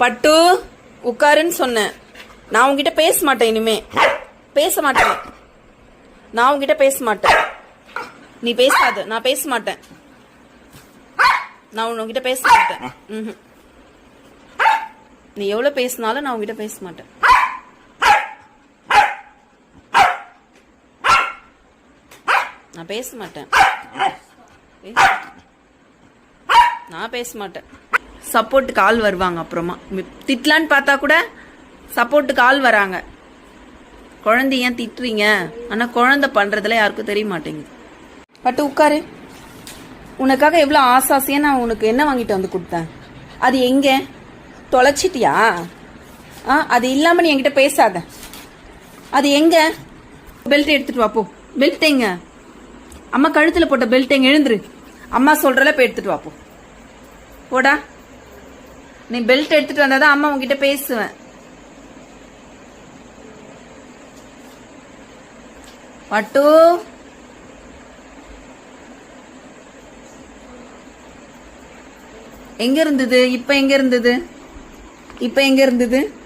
பட்டு உட்காருன்னு சொன்னேன். நான் உங்ககிட்ட பேச மாட்டேன் இனிமே. பேச மாட்டேன். நான் உங்ககிட்ட பேச மாட்டேன். நீ பேசாத. நான் பேச மாட்டேன். நான் உன்கிட்ட பேச மாட்டேன். நீ எவ்வளவு பேசினாலும் நான் உங்ககிட்ட பேச மாட்டேன். நான் பேச மாட்டேன். நான் பேச மாட்டேன். சப்போர்ட்டுக்கு ஆள் வருவாங்க அப்புறமா. திட்டலான்னு பார்த்தா கூட சப்போர்ட்டுக்கு ஆள் வராங்க. குழந்தைய ஏன் திட்டுறீங்க? ஆனால் குழந்தை பண்ணுறதுல யாருக்கும் தெரிய மாட்டேங்குது. பட்டு உட்காரு. உனக்காக எவ்வளோ ஆசாசியாக நான் உனக்கு என்ன வாங்கிட்டு வந்து கொடுத்தேன். அது எங்கே? தொலைச்சிட்டியா? ஆ அது இல்லாமல் நீ என்கிட்ட பேசாத. அது எங்கே? பெல்ட் எடுத்துட்டு வா போ. பெல்ட் எங்க? அம்மா கழுத்தில் போட்ட பெல்ட் எங்க? எழுந்துரு. அம்மா சொல்கிறல போய் எடுத்துட்டு வா போ. போடா. நீ பெல்ட் எடுத்துட்டு வந்தாதான் அம்மா உங்ககிட்ட பேசுவேன். பட்டு. எங்க இருந்தது? இப்ப எங்க இருந்தது? இப்ப எங்க இருந்தது?